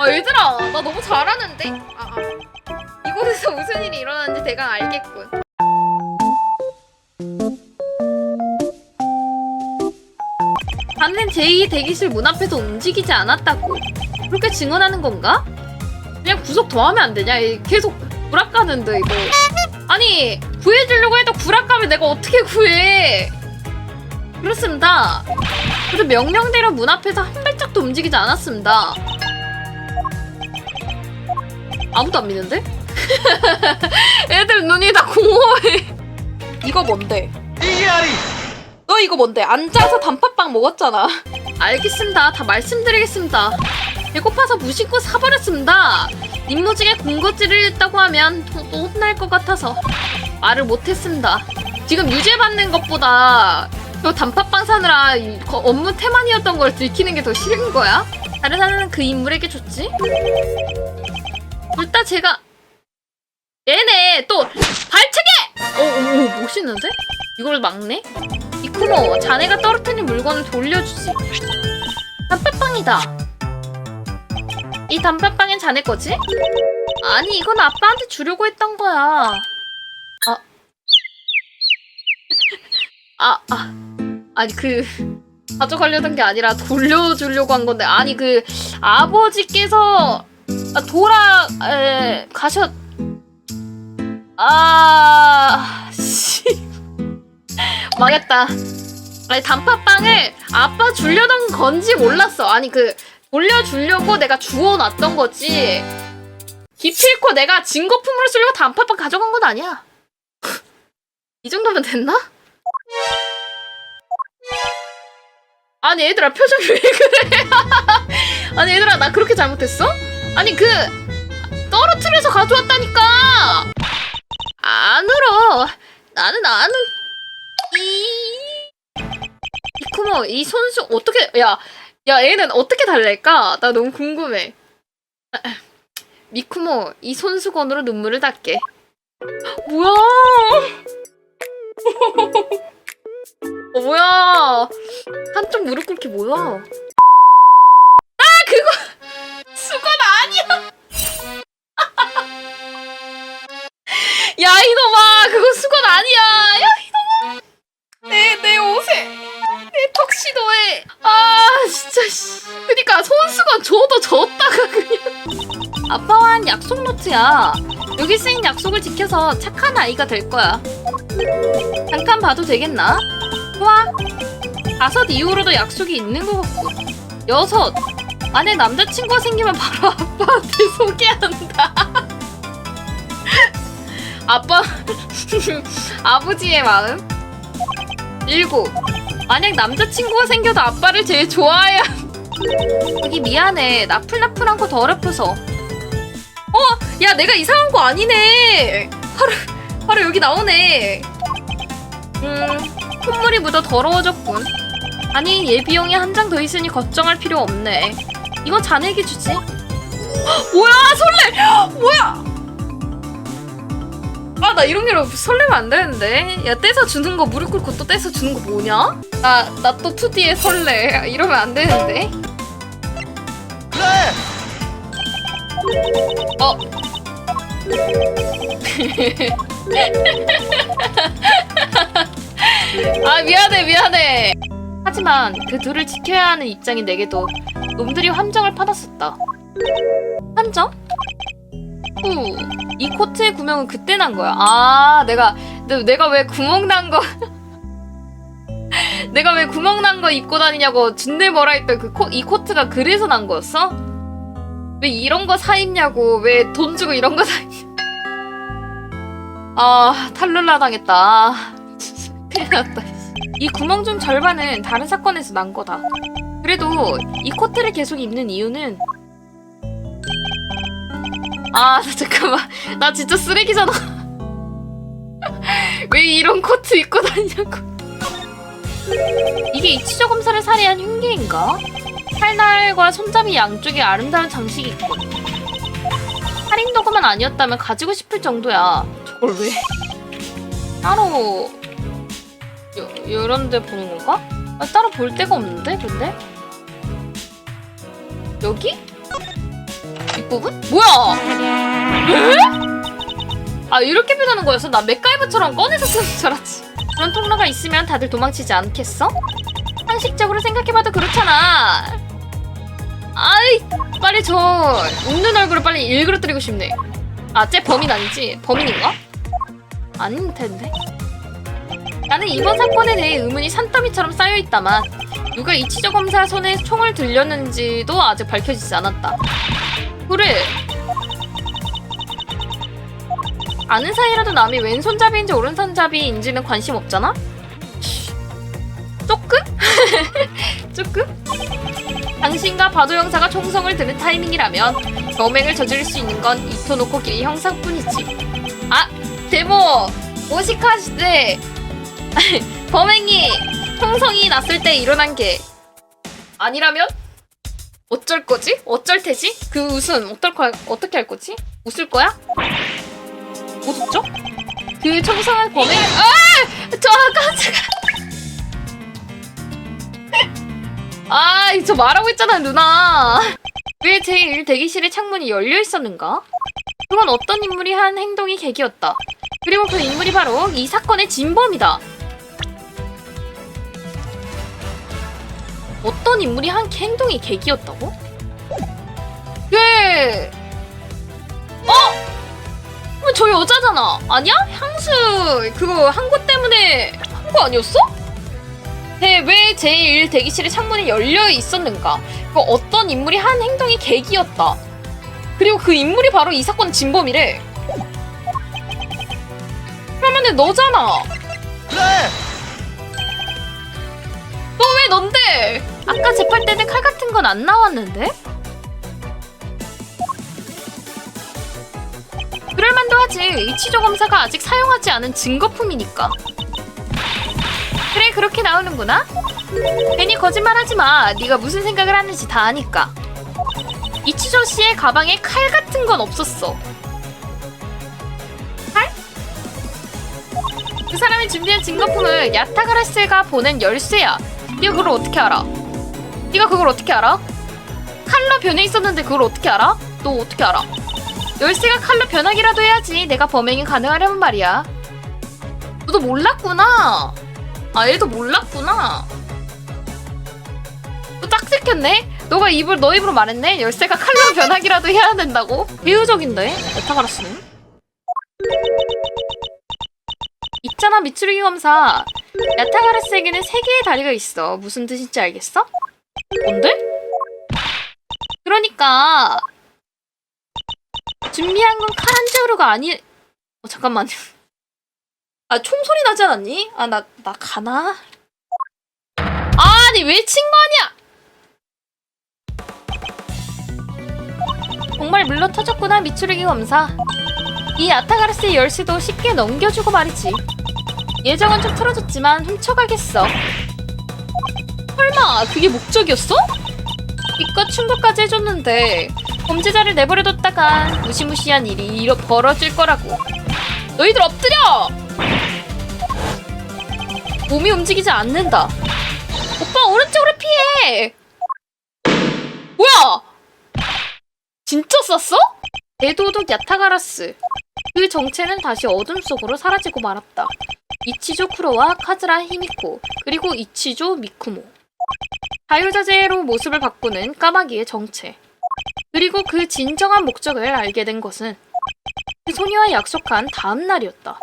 아 얘들아 나 너무 잘하는데? 아, 아. 이곳에서 무슨 일이 일어나는지 대강 알겠군 나는 제2 대기실 문 앞에서 움직이지 않았다고 그렇게 증언하는 건가? 그냥 구속 더 하면 안 되냐? 이 계속 구락 가는데 이거 아니 구해주려고 해도 구락 가면 내가 어떻게 구해 그렇습니다 그래도 명령대로 문 앞에서 한 발짝도 움직이지 않았습니다 아무도 안 믿는데? 애들 눈이 다 공허해 이거 뭔데? 이리아리 너 이거 뭔데? 앉아서 단팥빵 먹었잖아. 알겠습니다. 다 말씀드리겠습니다. 배고파서 무심코 사버렸습니다. 임무중에 군것질을 했다고 하면 또, 또 혼날 것 같아서 말을 못했습니다. 지금 유죄받는 것보다 저 단팥빵 사느라 이- 거- 업무 태만이었던 걸 들키는 게 더 싫은 거야? 다른 하나는 그 인물에게 줬지? 둘다 제가 얘네 또 발차기! 어, 오, 오, 멋있는데? 이걸 막네? 이쿠모, 자네가 떨어뜨린 물건을 돌려주지. 단팥빵이다. 이 단팥빵은 자네 거지? 아니, 이건 아빠한테 주려고 했던 거야. 아. 아, 아. 아니, 그, 가져가려던 게 아니라 돌려주려고 한 건데. 아니, 그, 아버지께서 아, 돌아, 에, 가셨, 아, 씨. 망했다. 아니 단팥빵을 아빠 주려던 건지 몰랐어. 아니 그 돌려주려고 내가 주워놨던 거지. 기필코 내가 증거품으로 쓰려고 단팥빵 가져간 건 아니야. 이 정도면 됐나? 아니 얘들아 표정이 왜 그래? 아니 얘들아 나 그렇게 잘못했어? 아니 그 떨어뜨려서 가져왔다니까. 안 울어. 나는 나는 이 이쿠모 이 손수 어떻게 야, 야 얘는 어떻게 달랠까? 나 너무 궁금해. 미쿠모 이 손수건으로 눈물을 닦게. 뭐야? 어 뭐야? 한쪽 무릎 꿇기 뭐야? 야 이놈아 그거 수건 아니야. 야 이놈아 내 내 옷에 내 턱시도에 아 진짜 씨. 그니까 손수건 줘도 줬다가 그냥 아빠와 한 약속 노트야. 여기 쓰인 약속을 지켜서 착한 아이가 될 거야. 잠깐 봐도 되겠나? 좋아. 다섯 이후로도 약속이 있는 것 같고. 여섯. 만약 남자친구가 생기면 바로 아빠한테 소개한다. 아빠, 아버지의 마음. 일곱. 만약 남자친구가 생겨도 아빠를 제일 좋아해야. 여기 미안해. 나풀나풀한 거 더럽혀서. 어, 야, 내가 이상한 거 아니네. 바로, 바로 여기 나오네. 음, 콧물이 묻어 더러워졌군. 아니, 예비용이 한 장 더 있으니 걱정할 필요 없네. 이건 자네에게 주지. 헉, 뭐야, 설레! 뭐야! 아, 나 이런 게 설레면 안 되는데. 야, 떼서 주는 거 무릎 꿇고 또 떼서 주는 거 뭐냐? 나, 나 또 2D에 설레. 이러면 안 되는데. 그래 어. 아 미안해 미안해. 하지만 그 둘을 지켜야 하는 입장인 내게도 놈들이 함정을 파놨었다. 함정? 후, 이 코트의 구멍은 그때 난 거야. 아, 내가 내, 내가 왜 구멍 난 거? 내가 왜 구멍 난 거 입고 다니냐고 준내 뭐라 했던 그 코, 이 코트가 그래서 난 거였어? 왜 이런 거 사 입냐고 왜 돈 주고 이런 거 사 입냐 아 탈룰라 당했다 큰일 났다 이 구멍 중 절반은 다른 사건에서 난 거다 그래도 이 코트를 계속 입는 이유는 아나 잠깐만 나 진짜 쓰레기잖아 왜 이런 코트 입고 다니냐고 이게 이치조 검사를 살해한 흉기인가? 칼날과 손잡이 양쪽에 아름다운 장식이 있고 할인 도구만 아니었다면 가지고 싶을 정도야 저걸 왜 따로 요, 요런 데 보는 건가? 아, 따로 볼 데가 없는데 근데? 여기? 뒷부분? 뭐야? 에? 아 이렇게 변하는 거였어? 나 맥가이버처럼 꺼내서 쓰는 줄 알았지 그런 통로가 있으면 다들 도망치지 않겠어? 상식적으로 생각해봐도 그렇잖아 아이 빨리 저 웃는 얼굴을 빨리 일그러뜨리고 싶네 아쟤 범인 아니지? 범인인가? 아닌 텐데 나는 이번 사건에 대해 의문이 산더미처럼 쌓여있다만 누가 이치조 검사 손에 총을 들렸는지도 아직 밝혀지지 않았다 그래 아는 사이라도 남이 왼손잡이인지 오른손잡이인지는 관심 없잖아? 조금? 조금? 당신과 바도 형사가 총성을 드는 타이밍이라면 범행을 저지를 수 있는 건 이토노코 길 형사뿐이지. 아, 데모 오시카 시대 범행이 총성이 났을 때 일어난 게 아니라면 어쩔 거지? 어쩔 테지? 그 웃음 어떨 거 어떻게 할 거지? 웃을 거야? 못 웃죠? 그 총성한 범행 아! 저 깜짝아 아, 저 말하고 있잖아, 누나. 왜 제1 대기실의 창문이 열려 있었는가? 그건 어떤 인물이 한 행동이 계기였다. 그리고 그 인물이 바로 이 사건의 진범이다. 어떤 인물이 한 행동이 계기였다고? 예. 어? 어, 저 여자잖아. 아니야? 향수 그거 한 거 때문에 한 거 아니었어? 네, 왜 제1 대기실의 창문이 열려 있었는가? 그 어떤 인물이 한 행동이 계기였다. 그리고 그 인물이 바로 이 사건 진범이래. 그러면은 너잖아. 그래! 너왜 넌데? 아까 재판 때는 칼 같은 건 안 나왔는데? 그럴만도 하지. 이치조 검사가 아직 사용하지 않은 증거품이니까. 그래 그렇게 나오는구나. 괜히 거짓말하지 마. 네가 무슨 생각을 하는지 다 아니까. 이치조 씨의 가방에 칼 같은 건 없었어. 칼? 그 사람이 준비한 증거품은 야타가라스가 보낸 열쇠야. 그걸 어떻게 알아? 네가 그걸 어떻게 알아? 칼로 변해 있었는데 그걸 어떻게 알아? 너 어떻게 알아? 열쇠가 칼로 변하기라도 해야지 내가 범행이 가능하려면 말이야. 너도 몰랐구나. 아, 얘도 몰랐구나. 또딱 들켰네? 너가 입을 너 입으로 말했네? 열쇠가 칼로 변하기라도 해야 된다고? 비유적인데? 에타가라스는? 있잖아, 미츠루기 검사. 야타가라스에게는 세 개의 다리가 있어. 무슨 뜻인지 알겠어? 뭔데? 그러니까 준비한 건 칼 한 자루가 아니... 어, 잠깐만요. 아, 총소리 나지 않았니? 아, 나, 나 가나? 아니, 왜 친 거 아니야? 정말 물러 터졌구나, 미추르기 검사. 이 아타가르스의 열쇠도 쉽게 넘겨주고 말이지. 예정은 좀 틀어졌지만 훔쳐가겠어. 설마, 그게 목적이었어? 이껏 충고까지 해줬는데 범죄자를 내버려뒀다간 무시무시한 일이 일어 벌어질 거라고. 너희들 엎드려! 몸이 움직이지 않는다. 오빠 오른쪽으로 피해. 뭐야? 진짜 쐈어? 대도독 야타가라스. 그 정체는 다시 어둠 속으로 사라지고 말았다. 이치조 쿠로와 카즈라 히미코 그리고 이치조 미쿠모. 자유자재로 모습을 바꾸는 까마귀의 정체. 그리고 그 진정한 목적을 알게 된 것은 그 소녀와 약속한 다음 날이었다.